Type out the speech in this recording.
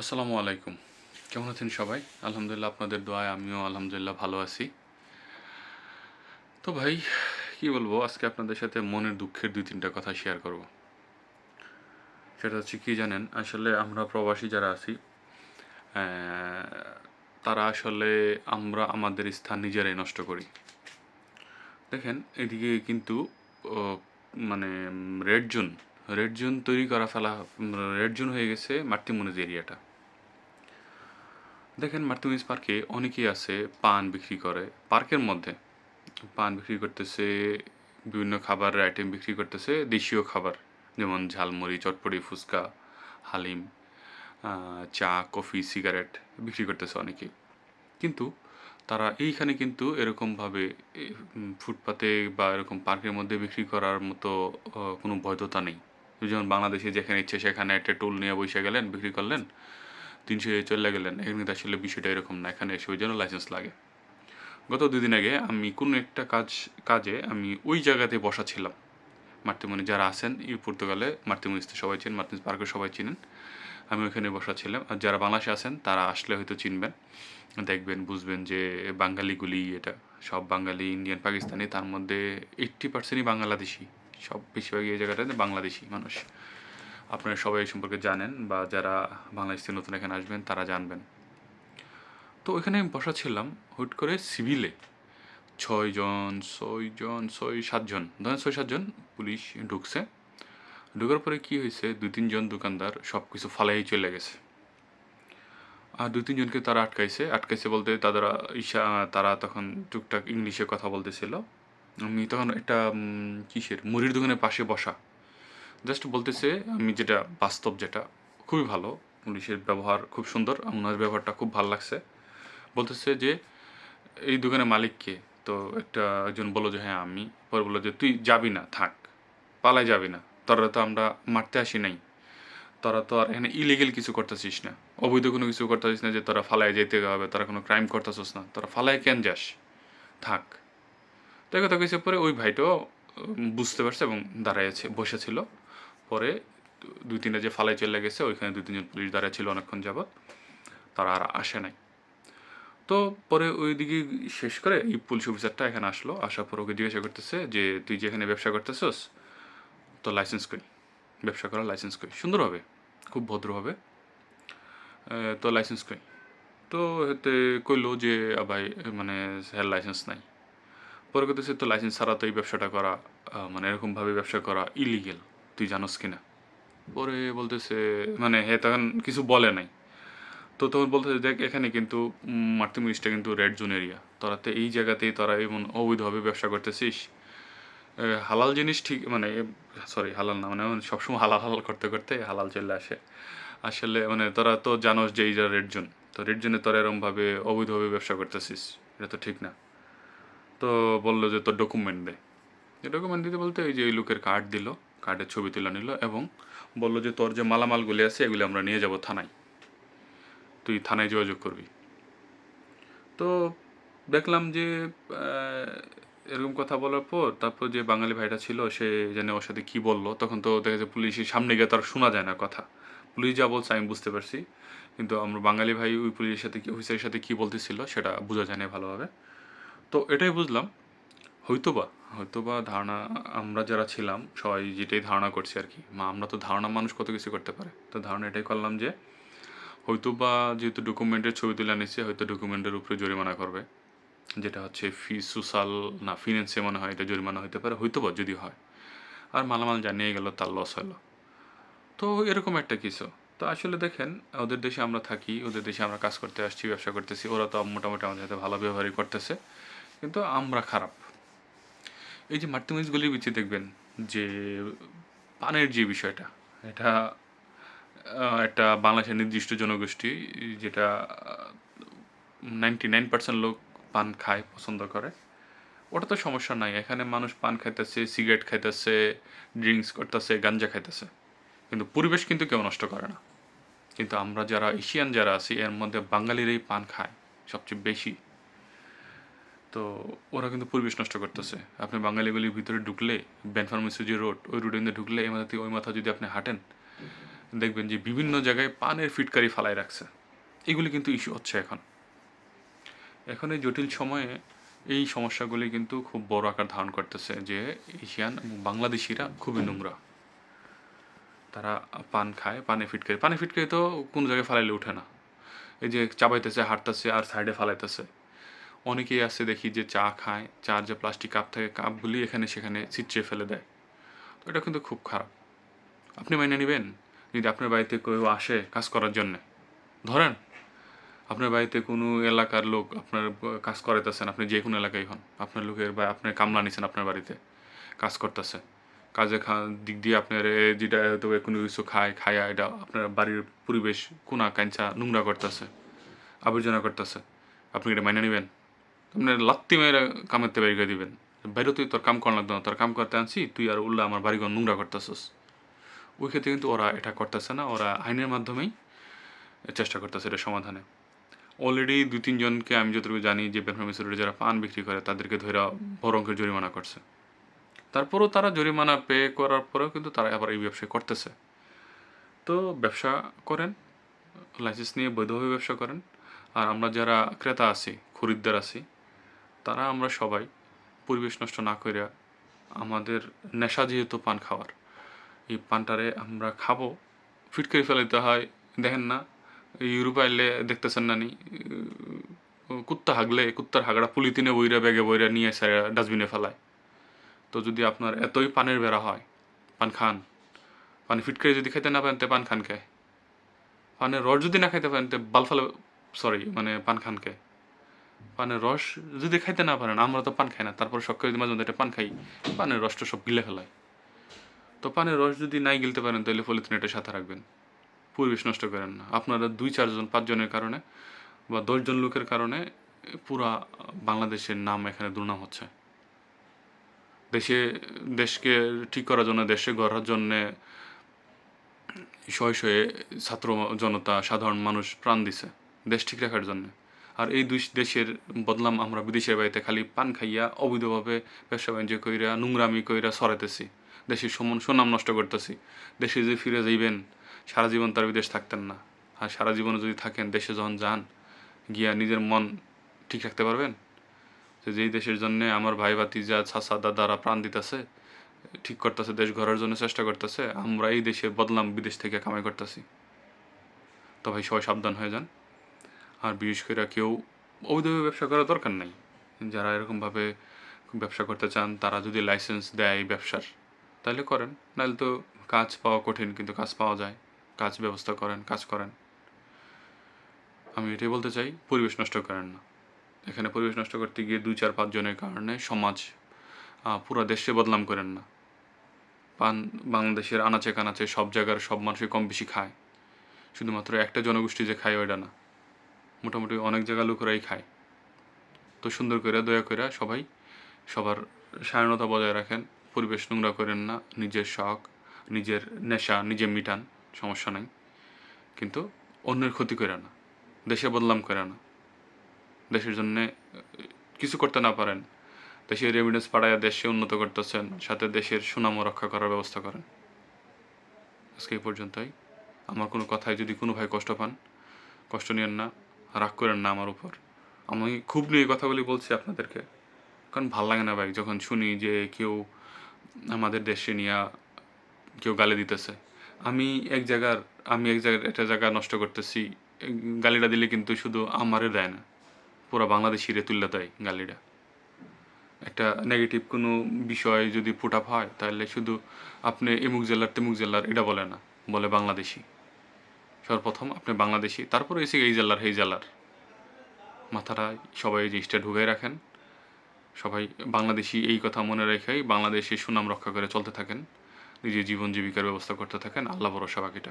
আসসালামু আলাইকুম। কেমন আছেন সবাই? আলহামদুলিল্লাহ আপনাদের দোয়ায় আমিও আলহামদুলিল্লাহ ভালো আছি। তো ভাই, কি বলব? আজকে আপনাদের সাথে মনের দুঃখের দুই তিনটা কথা শেয়ার করব। সেটা হচ্ছে কি জানেন? আসলে আমরা প্রবাসী যারা আছি তারা আসলে আমরা আমাদের স্থান নিজেরাই নষ্ট করি। দেখেন, এদিকে কিন্তু মানে রেড জোন রেড জোন তৈরি করা ফেলা রেড জোন হয়ে গেছে মার্তিমনিজ এরিয়াটা। দেখেন মার্তিমিজ পার্কে অনেকেই আছে পান বিক্রি করে। পার্কের মধ্যে পান বিক্রি করতেছে, বিভিন্ন খাবারের আইটেম বিক্রি করতেছে, দেশীয় খাবার, যেমন ঝালমুড়ি, চটপটি, ফুচকা, হালিম চা, কফি সিগারেট বিক্রি করতেছে অনেকেই। কিন্তু তারা এইখানে কিন্তু এরকমভাবে ফুটপাতে বা এরকম পার্কের মধ্যে বিক্রি করার মতো কোনো বৈধতা নেই। যেমন বাংলাদেশে যেখানে ইচ্ছে সেখানে একটা টুল নিয়ে বসে গেলেন, বিক্রি করলেন, তিনশো চলে গেলেন। এখানে আসলে বিষয়টা এরকম না, এখানে এসে ওই জন্য লাইসেন্স লাগে। গত দুদিন আগে আমি কোনো একটা কাজ, কাজে আমি ওই জায়গাতে বসা ছিলাম। যারা আছেন, এই পর্তুগালে মার্তিমনিতে সবাই চিনেন মার্তিমনিস পার্কে সবাই চিনেন। আমি ওখানে বসা ছিলাম। আর যারা বাংলাদেশে আছেন, তারা আসলে হয়তো চিনবেন, দেখবেন, বুঝবেন যে বাঙালিগুলি এটা। সব বাঙালি, ইন্ডিয়ান, পাকিস্তানি, তার মধ্যে এইট্টি পার্সেন্টই বাংলাদেশি। সব বেশিরভাগ এই জায়গাটাতে বাংলাদেশি মানুষ। আপনারা সবাই এই সম্পর্কে জানেন বা যারা বাংলাদেশ থেকে নতুন এখানে আসবেন, তারা জানবেন। তো ওইখানে আমি বসা ছিলাম, হুট করে সিভিলে। ছয়জন ছয়জন ছয় সাতজন ধরেন ছয় সাতজন পুলিশ ঢুকছে। ঢুকার পরে কি হয়েছে, দুই তিনজন দোকানদার সব কিছু ফালাই চলে গেছে। আর দুই তিনজনকে তারা আটকাইছে। আটকাইছে বলতে তারা ইশা তারা তখন টুকটাক ইংলিশে কথা বলতেছিল। আমি তখন একটা কিসের, মুড়ির দোকানের পাশে বসা। জাস্ট বলতেছে, আমি যেটা, বাস্তব যেটা, খুবই ভালো। পুলিশের ব্যবহার খুব সুন্দর, ওনার ব্যবহারটা খুব ভালো লাগছে। বলতেছে যে, এই দোকানের মালিককে তো একটা, একজন বলল যে হ্যাঁ আমি। পরে বলল যে, তুই যাবি না, থাক। পালায় যাবি না। তোরা তো আমরা মারতে আসি নাই। তোরা তো আর এখানে ইলিগেল কিছু করতেছিস না। অবৈধ কোনো কিছু করতেছিস না যে, তোরা ফালায় যেতে হবে, তোরা কোনো ক্রাইম করতেছিস না। তোরা ফালায় কেন যাস? থাক। তো কথা কইছে পরে ওই ভাইটাও বুঝতে পারছে এবং দাঁড়াইছে বসেছিল পরে দুই তিনটা যে ফালাই চলে গেছে ওইখানে দুই তিনজন পুলিশ দাঁড়ায় ছিল অনেকক্ষণ যাবত তারা আর আসে নাই। তো পরে ওইদিকে শেষ করে এই পুলিশ অফিসারটা এখানে আসলো আসার পর ওকে জিজ্ঞাসা করতেছে যে তুই যে এখানে ব্যবসা করতেছস তো লাইসেন্স কই ব্যবসা করার লাইসেন্স কই সুন্দরভাবে খুব ভদ্রভাবে আহ, তো লাইসেন্স কই তো এতে কইলো যে ভাই মানে হ্যাঁ লাইসেন্স নাই। পরে করতেছে তো লাইসেন্স ছাড়া তো এই ব্যবসাটা করা মানে এরকমভাবে ব্যবসা করা ইলিগেল তুই জানোস কিনা? পরে বলতেছে মানে হে তখন কিছু বলে নাই। তো তখন বলতেছে, দেখ, এখানে কিন্তু মার্তিমুরিসটা কিন্তু রেড জোন এরিয়া তোরা তো এই জায়গাতেই তোরা এমন অবৈধভাবে ব্যবসা করতেছিস। হালাল জিনিস ঠিক মানে সরি হালাল না মানে সবসময় হালাল হালাল করতে করতে হালাল চলে আসে। আসলে মানে তোরা তো জানোস যে এই যে রেড জোন তো রেড জোনে তোরা এরমভাবে অবৈধভাবে ব্যবসা করতেছিস, এটা তো ঠিক না। তো বলল যে তোর ডকুমেন্ট দে। ডকুমেন্ট দিতে বলতে ওই যে ওই লোকের কার্ড দিল কার্ডের ছবি তুলে নিল এবং বলল যে তোর যে মালামালগুলি আছে এগুলি আমরা নিয়ে যাব থানায়। তুই থানায় যোগাযোগ করবি। তো দেখলাম যে এরকম কথা বলার পর তারপর যে বাঙালি ভাইটা ছিল সে জানে ওর সাথে কী বলল, তখন তো দেখা যায় পুলিশের সামনে গিয়ে তার শোনা যায় না কথা। পুলিশ যা বলছে আমি বুঝতে পারছি। কিন্তু আমরা বাঙালি ভাই ওই পুলিশের সাথে কি অফিসারের সাথে কী বলতেছিল সেটা বোঝা যায় না ভালোভাবে। তো এটাই বুঝলাম। হয়তোবা হয়তোবা ধারণা আমরা যারা ছিলাম, সবাই যেটাই ধারণা করছি আর কি মা আমরা তো ধারণা মানুষ কত কিছু করতে পারে। তো ধারণা এটাই করলাম যে, হয়তোবা যেহেতু ডকুমেন্টের ছবি তুলে আনিছে হয়তো ডকুমেন্টের উপরে জরিমানা করবে। যেটা হচ্ছে ফি, সোশ্যাল না ফিনান্সে মনে হয় এটা জরিমানা হতে পারে, হয়তোবা যদি হয়। আর মালামাল জানিয়ে গেল, তার লস হলো। তো এরকম একটা কিছু। তো আসলে দেখেন, ওদের দেশে আমরা থাকি, ওদের দেশে আমরা কাজ করতে আসছি, ব্যবসা করতেছি, ওরা তো মোটামুটি আমাদের সাথে ভালো ব্যবহারই করতেছে। কিন্তু আমরা খারাপ। এই যে মার্টিমিজগুলির পিছিয়ে দেখবেন, যে পানের যে বিষয়টা, এটা একটা বাংলাদেশের নির্দিষ্ট জনগোষ্ঠী, যেটা নাইনটি নাইন পার্সেন্ট লোক পান খায়, পছন্দ করে। ওটা তো সমস্যা নাই। এখানে মানুষ পান খাইতেছে সিগারেট খাইতেছে ড্রিঙ্কস করতেছে, গাঞ্জা খাইতেছে। কিন্তু পরিবেশ কিন্তু কেউ নষ্ট করে না। কিন্তু আমরা যারা এশিয়ান যারা আছি, এর মধ্যে বাঙালিরাই পান খায়, সবচেয়ে বেশি। তো ওরা কিন্তু পরিবেশ নষ্ট করতেছে। আপনি বাঙালিগুলির ভিতরে ঢুকলে বেন ফার্মেসি যে রোড ওই রোডে কিন্তু ঢুকলে এই মাথা থেকে ওই মাথা যদি আপনি হাঁটেন, দেখবেন যে বিভিন্ন জায়গায় পানের ফিটকারি ফালাই রাখছে। এগুলি কিন্তু ইস্যু হচ্ছে এখন। এখন এই জটিল সময়ে এই সমস্যাগুলি কিন্তু খুব বড় আকার ধারণ করতেছে যে এশিয়ান বাংলাদেশিরা খুবই নোংরা। তারা পান খায় পানে ফিটকারি। পানে ফিটকারি তো কোনো জায়গায় ফালাইলে ওঠে না। এই যে চাবাইতেছে হাঁটতেছে, আর সাইডে ফালাইতেছে। অনেকেই আছে দেখি যে চা খায়, চার যে প্লাস্টিক কাপ থাকে কাপগুলি এখানে সেখানে ছিটচে ফেলে দেয়। তো এটা কিন্তু খুব খারাপ। আপনি মাইনে নেবেন? যদি আপনার বাড়িতে কেউ আসে কাজ করার জন্যে। ধরেন, আপনার বাড়িতে কোনো এলাকার লোক আপনার কাজ করাইতেছেন, আপনি যে কোনো এলাকায় হন। আপনার লোকের বা আপনার কামলা নিছেন আপনার বাড়িতে, কাজ করতেছে। কাজে খা, দিক দিয়ে আপনার যেটা হয়তো কোনো কিছু খায়, খায়া এটা আপনার বাড়ির পরিবেশ, কোনা, কাঞ্চা, নোংরা করতেছে, আবর্জনা করতেছে। আপনি এটা মাইনে নেবেন? আপনার লাত্তি মেয়েরা কামাতে বের করে দিবেন। বাইরে তুই তোর কাম করা লাগতো না, তোর কাম করতে আনছি, তুই আর উল্লা আমার বাড়িঘর নোংরা করতেছিস। ওই ক্ষেত্রে কিন্তু ওরা এটা করতেছে না, ওরা আইনের মাধ্যমেই চেষ্টা করতেছে এটা সমাধানে। অলরেডি দুই তিনজনকে আমি যতটুকু জানি যে বেফার্মেসি রোডে যারা পান বিক্রি করে, তাদেরকে ধরে বড় অঙ্কের জরিমানা করছে। তারপরেও তারা জরিমানা পে করার পরেও কিন্তু তারা আবার এই ব্যবসা করতেছে। তো ব্যবসা করেন লাইসেন্স নিয়ে বৈধভাবে ব্যবসা করেন। আর আমরা যারা ক্রেতা আছি, খরিদ্দার আছি তারা আমরা সবাই পরিবেশ নষ্ট না করে আমাদের নেশা যেহেতু পান খাওয়ার, এই পানটারে আমরা খাব। ফিট করে ফেলাইতে হয়। দেখেন না ইউরোপ আইলে দেখতেছেন না নি কুত্তা হাগলে, কুত্তার হাগড়া পুলিতিনে বইরা, ব্যাগে বইরা নিয়ে এসে ডাস্টবিনে ফেলায়। তো যদি আপনার এতই পানের বেড়া হয়, পান খান। পানি ফিট করে যদি খাইতে না পারেন, তে পান খান কে? পানের রস যদি না খাইতে পারেন, তে বাল ফেলে সরি মানে পান খান কে? পানের রস, যদি খাইতে না পারেন, আমরা তো পান খাই না, তারপর সকালে যদি মাঝে মধ্যে পান খাই, পানের রসটা সব গিলে ফেলায়। তো পানের রস যদি নাই গিলতে পারেন, তাহলে পলিথিন এটা সাথে রাখবেন। পরিবেশ নষ্ট করেন না। আপনারা দুই, চারজন, পাঁচজনের কারণে বা দশজন লোকের কারণে পুরা বাংলাদেশের নাম এখানে দুর্নাম হচ্ছে। দেশে, দেশকে ঠিক করার জন্য, দেশে গড়ার জন্যে শয়ে শয়ে ছাত্র জনতা, সাধারণ মানুষ প্রাণ দিছে, দেশ ঠিক রাখার জন্য। আর এই দুই দেশের বদলাম আমরা বিদেশের বাড়িতে খালি পান খাইয়া, অবৈধভাবে ব্যবসা বাণিজ্য কইরা, নোংরামি কইরা সরাইতেছি দেশের সমান সুনাম নষ্ট করতেছি। দেশে যে ফিরে যাইবেন, সারা জীবন তার বিদেশ থাকতেন না। আর সারা জীবনে যদি থাকেন, দেশে যখন যান, গিয়া নিজের মন ঠিক রাখতে পারবেন? যে যেই দেশের জন্য আমার ভাই ভাতিজা, চাচা, দাদারা প্রাণ দিতেছে, ঠিক করতেছে, দেশ গড়ার জন্য চেষ্টা করতেছে, আমরা এই দেশের বদলাম বিদেশ থেকে কামাই করতেছি। তো ভাই, সবাই সাবধান হয়ে যান। আর বিশেষ করে কেউ অবৈধভাবে ব্যবসা করার দরকার নাই। যারা এরকমভাবে ব্যবসা করতে চান, তারা যদি লাইসেন্স দেয় ব্যবসার, তাহলে করেন। নাহলে তো কাজ পাওয়া কঠিন, কিন্তু কাজ পাওয়া যায়। কাজ ব্যবস্থা করেন, কাজ করেন। আমি এটাই বলতে চাই, পরিবেশ নষ্ট করেন না। এখানে পরিবেশ নষ্ট করতে গিয়ে দুই, চার, পাঁচ জনের কারণে সমাজ পুরো দেশে বদনাম করেন না। পান, বাংলাদেশের আনাচে কানাচে সব জায়গার সব মানুষই কম বেশি খায়। শুধুমাত্র একটা জনগোষ্ঠী যে খায় ওইটা না। মোটামুটি অনেক জায়গা লোকেরাই খায়। তো সুন্দর করে দয়া করে সবাই সবার স্বাধীনতা বজায় রাখেন, পরিবেশ নোংরা করেন না, নিজের শখ, নিজের নেশা, নিজে মিটান, সমস্যা নাই। কিন্তু অন্যের ক্ষতি করে না, দেশে বদলাম করে না। দেশের জন্যে কিছু করতে না পারেন। দেশের রেমিডেন্স পাড়ায় দেশে উন্নত করতেছেন, সাথে দেশের সুনামও রক্ষা করার ব্যবস্থা করেন। আজকে এই পর্যন্তই। আমার কোনো কথায় যদি কোনো ভাই কষ্ট পান, কষ্ট নিয়েন না। রাগ করেন না আমার উপর। আমি খুব নিয়ে কথা কথাগুলি বলছি আপনাদেরকে। কারণ ভালো লাগে না ভাই, যখন শুনি যে কেউ আমাদের দেশে নিয়ে কেউ গালি দিতেছে। আমি এক জায়গার, আমি এক জায়গার, একটা জায়গা নষ্ট করতেছি। গালিটা দিলে কিন্তু শুধু আমারে দেয় না। পুরো বাংলাদেশিরে তুললে দেয় গালিটা। একটা নেগেটিভ কোনো বিষয় যদি ফুট আপ হয়, তাহলে শুধু আপনি এমুক জেলার তেমুক জেলার এটা বলে না, বলে বাংলাদেশি। সর্বপ্রথম আপনি বাংলাদেশি, তারপরে এসে এই জেলার এই জেলার। মাথাটা সবাই জিনিসটা ঢুকাই রাখেন। সবাই বাংলাদেশি এই কথা মনে রেখেই বাংলাদেশের সুনাম রক্ষা করে চলতে থাকেন। নিজের জীবন জীবিকার ব্যবস্থা করতে থাকেন। আল্লাহ ভরসা বাকিটা।